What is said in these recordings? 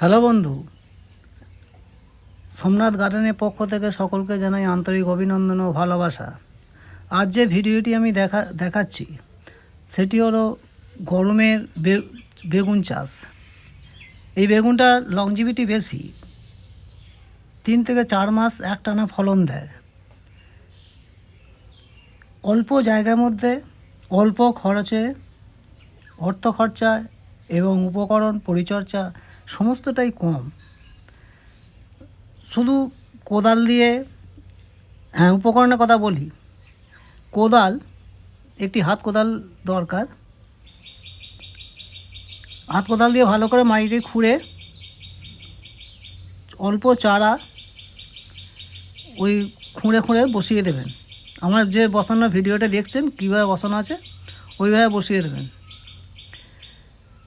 Hello বন্ধু। সোমনাথ গার্ডেনের পক্ষ থেকে সকলকে জানাই আন্তরিক অভিনন্দন ও ভালোবাসা। আজ যে ভিডিওটি আমি দেখা, দেখাচ্ছি, সেটি হলো গরমের বেগুন চাষ। এই বেগুনটা লংজিভিটি বেশি। তিন থেকে চার মাস একটানা ফলন দেয়। অল্প জায়গার মধ্যে অল্প খরচে অর্থ খরচা এবং উপকরণ পরিচর্যা সমস্তটাই কম। শুধু কোদাল দিয়ে হ্যাঁ উপকরণের কথা বলি। কোদাল, একটি হাত কোদাল দরকার। হাত কোদাল দিয়ে ভালো করে মাটিটি খুঁড়ে, অল্প চারা ওই খুঁড়ে খুঁড়ে বসিয়ে দেবেন। আমার যে বসানো ভিডিওটা দেখছেন, কীভাবে বসানো আছে, ওইভাবে বসিয়ে দেবেন।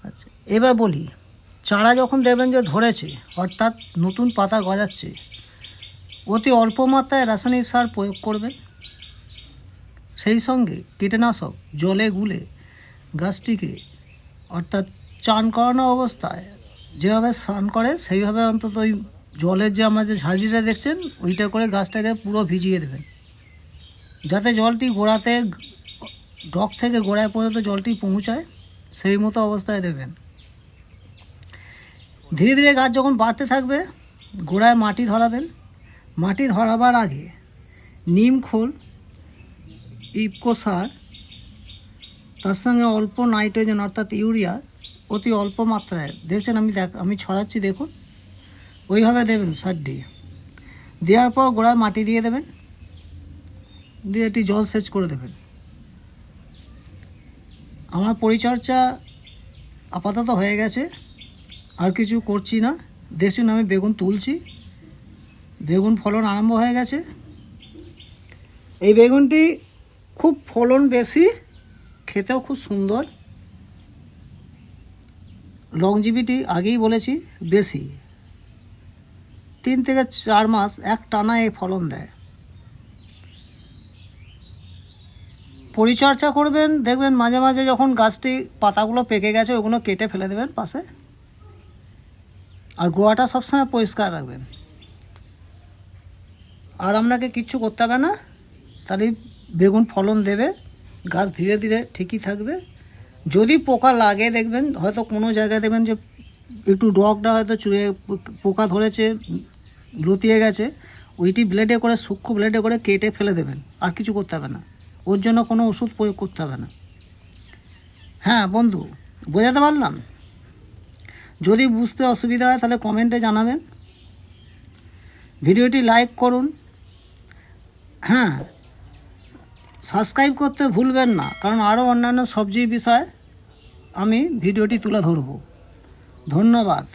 আচ্ছা এবার বলি চারা যখন দেখবেন যে ধরেছে, অর্থাৎ নতুন পাতা গজাচ্ছে, অতি অল্প মাত্রায় রাসায়নিক সার প্রয়োগ করবেন। সেই সঙ্গে কীটনাশক জলে গুলে গাছটিকে, অর্থাৎ চান করানো অবস্থায় যেভাবে স্নান করে, সেইভাবে অন্তত ওই জলের যে আমরা যে ঝাঁঝরিটা দেখছেন, ওইটা করে গাছটাকে পুরো ভিজিয়ে দেবেন। যাতে জলটি গোড়াতে, ডক থেকে গোড়ায় পর্যন্ত জলটি পৌঁছায়, সেই মতো অবস্থায় দেবেন। ধীরে ধীরে গাছ যখন বাড়তে থাকবে, গোড়ায় মাটি ধরাবেন। মাটি ধরাবার আগে নিম খোল ইপকো সার, তার সঙ্গে অল্প নাইট্রোজেন, অর্থাৎ ইউরিয়া, অতি অল্প মাত্রায়। দেখছেন, আমি দেখ, আমি ছড়াচ্ছি, দেখুন। ওইভাবে দেবেন সারটি দেওয়ার পর গোড়ায় মাটি দিয়ে দেবেন। দিয়ে একটি জল সেচ করে দেবেন। আমার পরিচর্যা আপাতত হয়ে গেছে। আর কিছু করছি না। দেখুন আমি বেগুন তুলছি। বেগুন ফলন আরম্ভ হয়ে গেছে। এই বেগুনটি খুব ফলন বেশি, খেতেও খুব সুন্দর। লংজিভিটি আগেই বলেছি, বেশি। তিন থেকে চার মাস এক টানা এই ফলন দেয়। পরিচর্যা করবেন, দেখবেন মাঝে মাঝে যখন গাছটি পাতাগুলো পেকে গেছে, ওগুলো কেটে ফেলে দেবেন পাশে। আর গোয়াটা সবসময় পরিষ্কার রাখবেন। আর আপনাকে কিচ্ছু করতে হবে না। তাহলে বেগুন ফলন দেবে, গাছ ধীরে ধীরে ঠিকই থাকবে। যদি পোকা লাগে দেখবেন, হয়তো কোনো জায়গায় দেখবেন যে একটু ডগটা হয়তো চুয়ে পোকা ধরেছে, লতিয়ে গেছে, ওইটি ব্লেডে করে, সূক্ষ্ম ব্লেডে করে কেটে ফেলে দেবেন। আর কিছু করতে হবে না। ওর জন্য কোনো ওষুধ প্রয়োগ করতে হবে না। হ্যাঁ বন্ধু, বোঝাতে পারলাম? যদি বুঝতে অসুবিধা হয় তাহলে কমেন্টে জানাবেন। ভিডিওটি লাইক করুন। হ্যাঁ সাবস্ক্রাইব করতে ভুলবেন না, কারণ আরও অন্যান্য সবজি বিষয়ে আমি ভিডিওটি তুলে ধরব। ধন্যবাদ।